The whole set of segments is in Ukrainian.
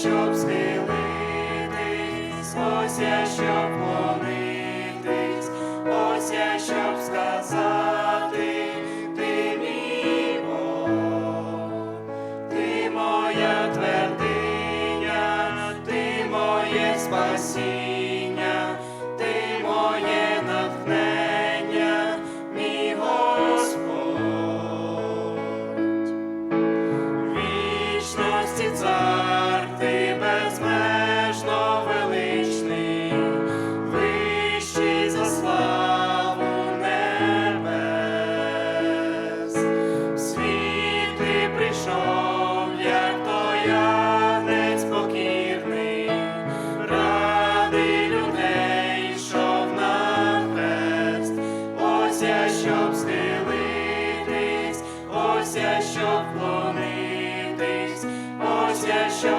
Щоб схилитись, ось я щоб молитись, ось я щоб сказати, ти мій ти моя твердиня, ти моє спасіння. щоб клонитись, ось я що.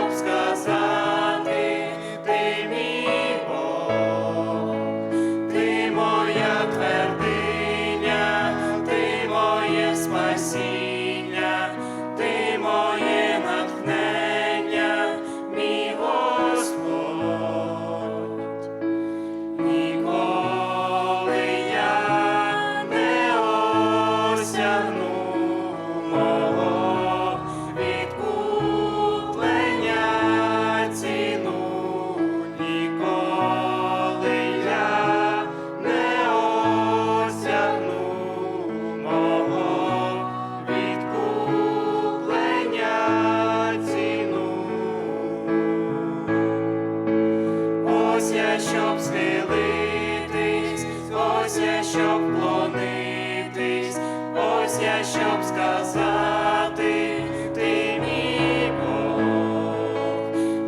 Схилитись, ось я щоб вклонитись, ось я щоб сказати, ти мій Бог,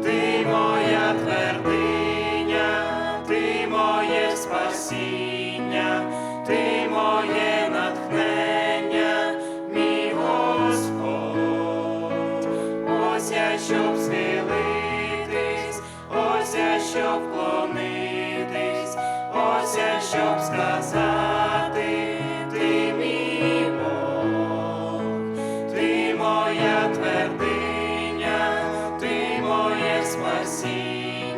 ти моя твердиня, ти моє спасіння, вклонитись, ось щоб сказати, ти мій ти моя твердиня, ти моє спасіння.